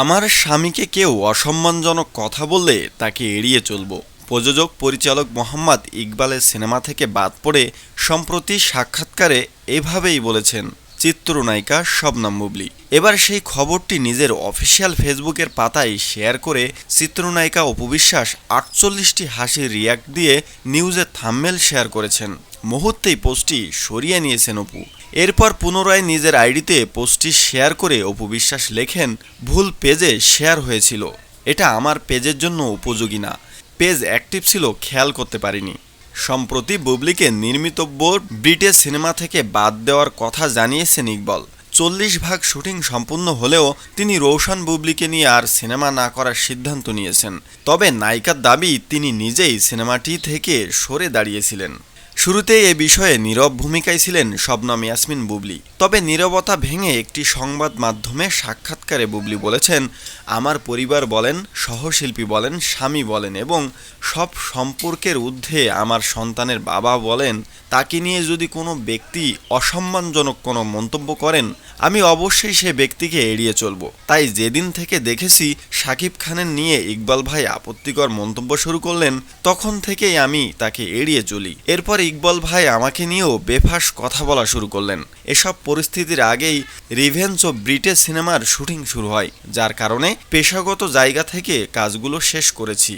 আমার স্বামীকে কেউ অসম্মানজনক কথা বললে তাকে এড়িয়ে চলব। প্রযোজক, পরিচালক মোহাম্মদ ইকবালের সিনেমা থেকে বাদ পড়ে সম্প্রতি সাক্ষাৎকারে এভাবেই বলেছেন। চিত্রনায়িকা শবনম বুবলি। এবার সেই খবরটি নিজের অফিসিয়াল ফেসবুকের পাতায় শেয়ার করে চিত্রনায়িকা অপবিশ্বাস আটচল্লিশটি হাসির রিয়াক্ট দিয়ে নিউজে থাম্মেল শেয়ার করেছেন। মুহূর্তেই পোস্টটি সরিয়ে নিয়েছেন অপু। এরপর পুনরায় নিজের আইডিতে পোস্টটি শেয়ার করে অপু বিশ্বাস লেখেন, ভুল পেজে শেয়ার হয়েছিল। এটা আমার পেজের জন্য উপযোগী না। পেজ অ্যাক্টিভ ছিল, খেয়াল করতে পারিনি। সম্প্রতি বুবলিকে নির্মিতব্য ব্রিটিশ সিনেমা থেকে বাদ দেওয়ার কথা জানিয়েছেন ইকবল। চল্লিশ ভাগ শুটিং সম্পূর্ণ হলেও তিনি রৌশন বুবলিকে নিয়ে আর সিনেমা না করার সিদ্ধান্ত নিয়েছেন। তবে নায়িকার দাবি তিনি নিজেই সিনেমাটি থেকে সরে দাঁড়িয়েছিলেন। শুরুতেই এ বিষয়ে নীরব ভূমিকায় ছিলেন শবনম ইয়াসমিন বুবলি। তবে নীরবতা ভেঙে একটি সংবাদ মাধ্যমে সাক্ষাৎকারে বুবলি বলেছেন, আমার পরিবার বলেন, সহশিল্পী বলেন, স্বামী বলেন এবং সব সম্পর্কের ঊর্ধ্বে আমার সন্তানের বাবা বলেন। তাকে নিয়ে যদি কোনো ব্যক্তি অসম্মানজনক কোনো মন্তব্য করেন, আমি অবশ্যই সে ব্যক্তিকে এড়িয়ে চলব। তাই যেদিন থেকে দেখেছি সাকিব খানের নিয়ে ইকবাল ভাই আপত্তিকর মন্তব্য শুরু করলেন, তখন থেকেই আমি তাকে এড়িয়ে চলি। এরপর ইকবাল ভাই আমাকে নিয়েও বেফাস কথা বলা শুরু করলেন। এসব পরিস্থিতির আগেই রিভেঞ্জ ও ব্রিটিশ সিনেমার শুটিং শুরু হয়, যার কারণে পেশাগত জায়গা থেকে কাজগুলো শেষ করেছি।